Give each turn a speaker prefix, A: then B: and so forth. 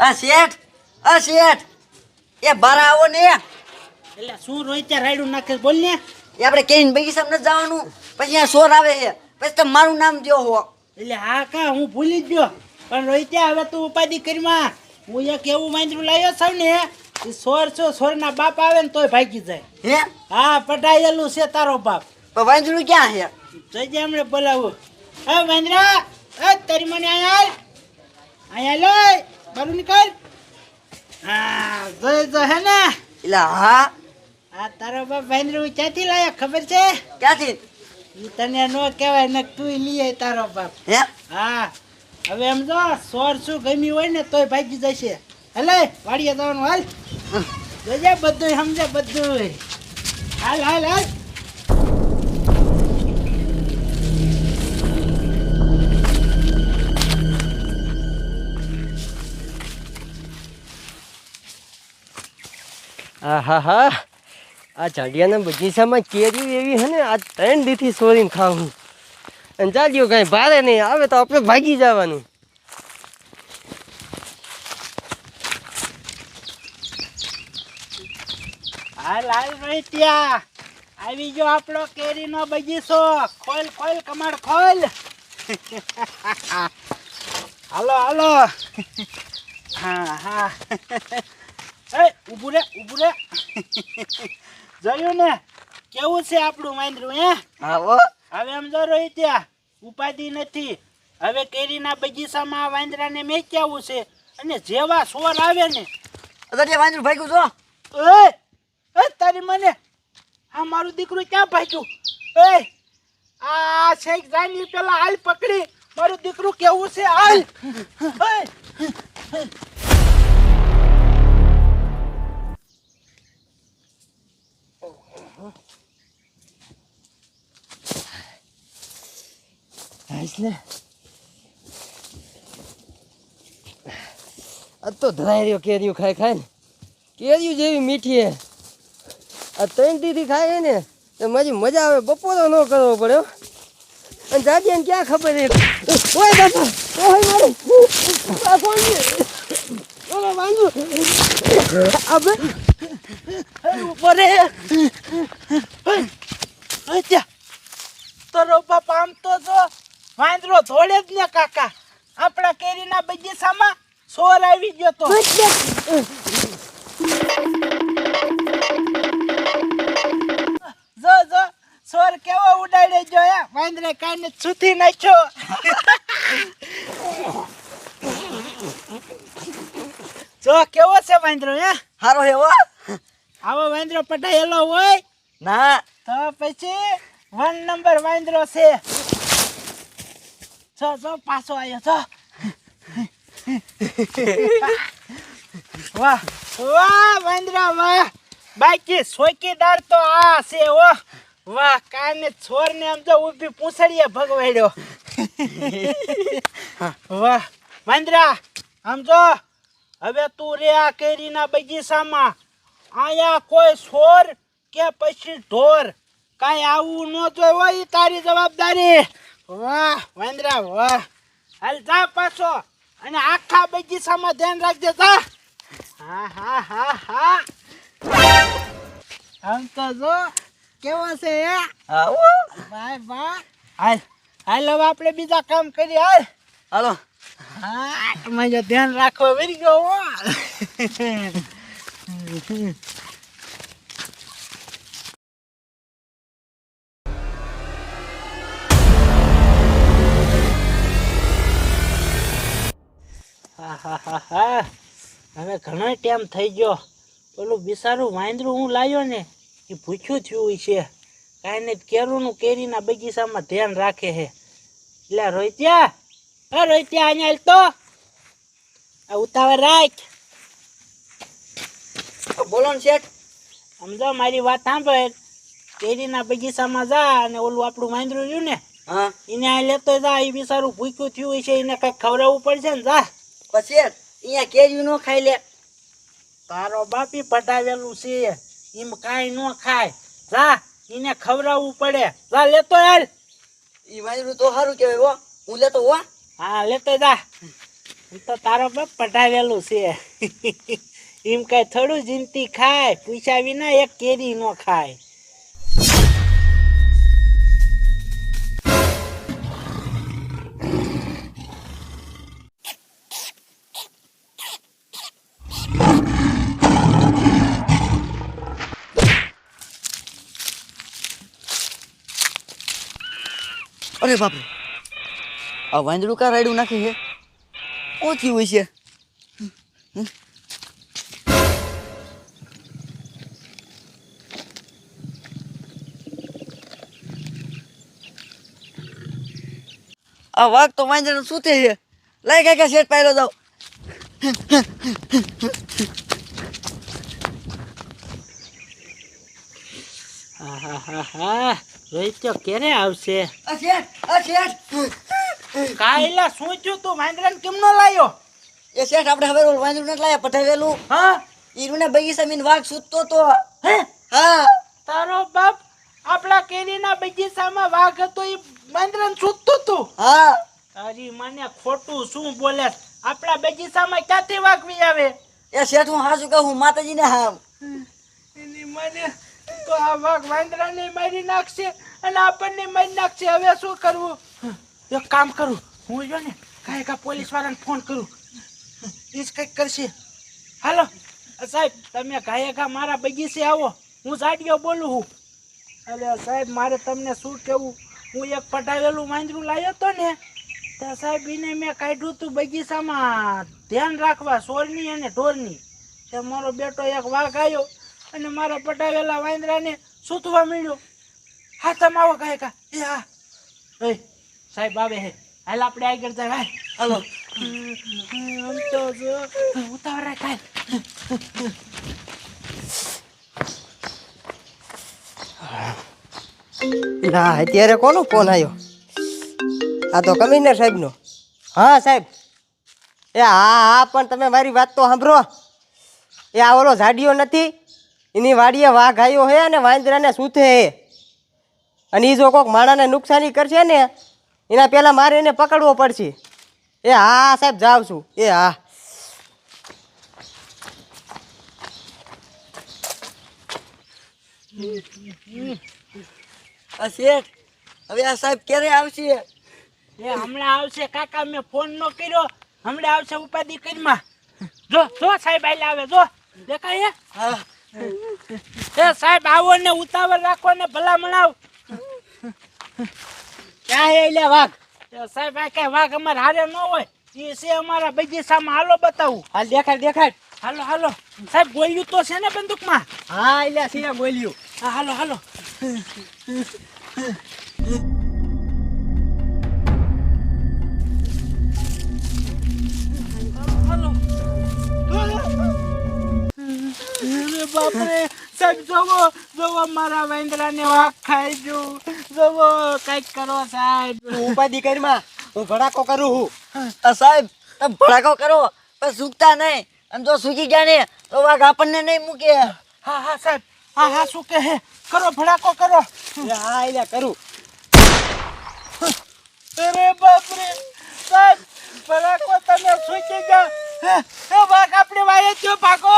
A: આ શેઠ આ શેઠ. એ બાર આવો ને.
B: એટલે શું રોહિત્યા રાયડું નાખે બોલ ને.
A: એ આપણે કેરીન બગીચામાં નથી જવાનું. પછી આ સોર આવે છે. પછી તમે મારું નામ જો હો.
B: એટલે હા કા હું ભૂલી જ ગયો. પણ રોહિત્યા હવે તું ઉપાધિ કરીમાં. હું એક એવું માંજરું લાવ્યો છું ને એ સોર છો સોરના બાપ આવે ને તોય ભાગી જાય.
A: હે?
B: હા પટાયેલું છે તારો બાપ.
A: તો વાંજરું ક્યાં છે?
B: જજે હમણે બોલાવું. હા વાંજરા તારી મને અહીંયા અહીંયા લઈ બારું નીકળ. હા જોઈ જો હે ને?
A: એટલે હા.
B: આ તારો બાપ વાંદરું ક્યાંથી લાયો ખબર છે?
A: ક્યાંથી?
B: ઈ તને નો કહેવાય ને તું લઈ તારો બાપ.
A: હે?
B: હા. હવે એમ જો સોર શું ગમી હોય ને તોય ભાગી જશે. હલે વાડીએ જવાનું હાલ. જોજે બધું સમજે બધું હાલ હાલ હાલ.
C: આહાહા. આ જાડિયાના બગીચામાં કેરી એવી હે આ ત્રણ દીથી સોરીને ખાવું અને ચાલ્યો કાંઈ ભારે નહીં, આવે તો આપણે ભાગી જવાનું.
B: હાલ હાલ રોહિત્યા આવી ગયો આપણો કેરીનો બગીચો. ખોલ ખોલ કમાડ ખોલ. હાલો હાલો. હા હા. એ ઊભું રે ઊભું રે. જોયું ને કેવું છે આપણું માંદરું હે?
A: આવો.
B: હવે એમ જો ત્યાં ઉપાધિ નથી. હવે કેરીના બગીચામાં વાંદરાને મેચ્યાવું છે. અને જેવા સોર આવે ને
A: અત્યારે વાંદરું ભાગ્યું છો
B: એ એ તારી મને આ મારું દીકરું ક્યાં ભાગ્યું? એ આ શેખ જાની પેલા હાલ પકડી. મારું દીકરું કેવું છે? હાલ. એ
C: હાઈશ આ તો ધરાઈ રહ્યો કેરીઓ ખાય ખાય ને કેરીઓ જેવી મીઠી હે. આ ત્રણ દીધી ખાય ને, તો મારી મજા આવે, બપોરો ન કરવો પડે હો. અને જાડિયાને ક્યાં ખબર ઓય બાપા, ઓય મારે. આ કોણ ઓલો વાંધો અબે
B: ઉપર ત્યાં. તારો બાપ આમ તો. વાંદરો ધોળે જ ને કાકા. આપણા કેરીના બગીચામાં સોર આવી ગયો તો. જો જો સોર કેવો ઉડાડે જો હે? વાંદરે કાને છૂથી નાખ્યો. જો કેવો છે વાંદરો હે?
A: હારો એવો
B: આવો વાંદરો પટાયેલો હોય?
A: ના.
B: તો પછી વન નંબર વાંદરો છે. જો જો પાછો આવ્યો છો વાહ વાહ વાંદરા વાહ બાકી સોકીદાર તો આ છે ઓ વાહ કાને છોર ને આમ તો ઊભી પૂંછડીએ ભગવાડ્યો વાહ વાંદરા આમ જો હવે તું રે આ કેરીના બગીચામાં આયા કોઈ છોર કે પછી ઢોર કાંઈ આવું ન જોઈ હોય તારી જવાબદારી વાહ વાંદરા વાહ. હાલ જા પાછો અને આખા બગીચામાં ધ્યાન રાખજે જા. હા હા હા હા. આમ તો જો કેવો છે એ
A: આવો
B: બાય બા હાલ હાલ હવે આપણે બીજા કામ કરીએ હાલ.
A: હાલો.
B: હા તમારે ધ્યાન રાખો વેરી ગયો હો હા હવે ઘણો ટાઈમ થઈ ગયો. પેલું બિસારું વાંદરું હું લાવ્યો ને એ ભૂખ્યું થયું છે. કાંઈ ને કેરુંનું કેરીના બગીચામાં ધ્યાન રાખે છે. એટલે રોહિત્યા હા રોહિત્યા અહીંયા તો. આ ઉતાવળ રાખ.
A: બોલો ને શેઠ.
B: સમજો મારી વાત સાંભળ. કેરીના બગીચામાં જા અને ઓલું આપણું વાંદરું રહ્યું ને
A: હા.
B: એને આ લેતો જા. એ બિસારું ભૂખ્યું થયું છે એને કંઈક ખવડાવવું પડશે ને જા.
A: શેઠ અહીંયા કેરી નો ખાઈ લે.
B: તારો બાપી પટાવેલું છે એમ કાંઈ ન ખાય. જા એને ખવડાવવું પડે. જા લેતો યાર
A: ઈ વાયરું તો સારું કહેવાય હો. હું લેતો હો.
B: હા લેતો જા. હું તો તારો બાપ પટાવેલું છે. એમ કઈ થોડું જિંદગી ખાય. પૂછ્યા વિના એક કેરી નો ખાય.
A: અરે બાપરે. આ વાંદરું કા રાયડું નાખે છે? ઓછી હોય છે? આ વાઘ તો વાંદરાનું સૂતે છે. લાઈ કાકા, શેઠ હા
B: આહાહાહા. રોહિત તો ક્યારે આવશે? કાયલા શું થયું તું? વાંદરાને કેમ નો લાયો?
A: એ શેઠ આપણે હવે ઓલ વાંદરું નથી લાયા પઠાવેલું.
B: હા?
A: ઈરુને બગીચા મીન વાઘ સૂતતો તો.
B: હે?
A: હા.
B: તારો બાપ આપણા કેરીના બગીચામાં વાઘ હતો એ વાંદરાને સૂતતો તું.
A: હા.
B: તારી મને ખોટું શું બોલે? આપણા બગીચામાં ક્યાંથી વાઘ વી આવે?
A: એ શેઠ હું હાજુ કહું હું માતાજીને હા
B: એની મને તો આ વાઘ વાંદરાને મારી નાખશે અને આપણને મારી નાખશે. હવે શું કરવું? એક કામ કરું. હું જો ને કાંઈ કા પોલીસ વાળાને ફોન કરું. એ જ કંઈક કરશે. હાલો. સાહેબ, તમે ગાયે ઘા મારા બગીચે આવો. હું જાડિયો બોલું છું. અરે સાહેબ, મારે તમને શું કહેવું? હું એક પટાવેલું વાંદરું લાવ્યો હતો ને ત્યાં સાહેબ, એને મેં કાઢ્યું હતું બગીચામાં. ધ્યાન રાખવા, સોરની અને ઢોરની. તે મારો બેટો એક વાઘ આવ્યો અને મારા પટાવેલા વાંદરાને સૂતવા મળ્યો હા તમે આવો કાંઈ કા. એ હા. એ સાહેબ આવે હે. હાલ આપણે આગળ જાય હાલ.
A: હાલો.
B: આમ તો જો. ઉતાવળ રાખ
C: ના અત્યારે કોનો ફોન આવ્યો આ તો કમિશનર સાહેબનો. હા સાહેબ. એ હા હા પણ તમે મારી વાત તો સાંભળો. એ આ ઓલો ઝાડિયો નથી. એની વાડીએ વાઘ આવ્યો હે અને વાંદરાને સૂતે હે. અને એ જો કોઈક માણાને નુકસાની કરશે ને એના પહેલાં મારે એને પકડવો પડશે. એ હા સાહેબ જાઉં છું. એ હા.
A: શેઠ હવે આ સાહેબ ક્યારે આવશે?
B: એ હમણાં આવશે કાકા મેં ફોન નો કર્યો. હમણાં આવશે ઉપાધિ કરીમાં જો જો સાહેબ આલે આવે જો. દેખાય હે? એ સાહેબ આવો ને ઉતાવળ રાખો ને ભલા મણાવ.
C: ક્યાં હે લે વાઘ?
B: સાહેબ આ કઈ વાઘ અમારે હારે ન હોય. એ છે અમારા બગીચામાં. હાલો બતાવું.
C: હાલ દેખાડ દેખાડ.
B: હાલો હાલો. સાહેબ ગોલ્યું તો છે ને બંદૂકમાં?
C: હા એટલે સિયા બોલ્યું
B: હા હાલો હાલો. અરે બાપરે સાહેબ જોવો જોવો મારા વાંદરાને વાઘ ખાઈ ગયું. જોવો કંઈક કરો સાહેબ.
C: ઉપાય ઉપાધિ કરીમાં હું ભડાકો કરું
A: હું સાહેબ તમે ભડાકો કરો પણ સૂકતા નહીં. આમ જો સૂકી ગયા ને તો વાઘ આપણને નહીં મૂકે.
B: હા હા સાહેબ. હા હા શું કહે કરો ભડાકો કરો.
C: હા એટલે કરું.
B: અરે બાપરે સાહેબ ભડાકો તમે સૂચી ગયા. ભાગ આપણે વાળે છો પાકો.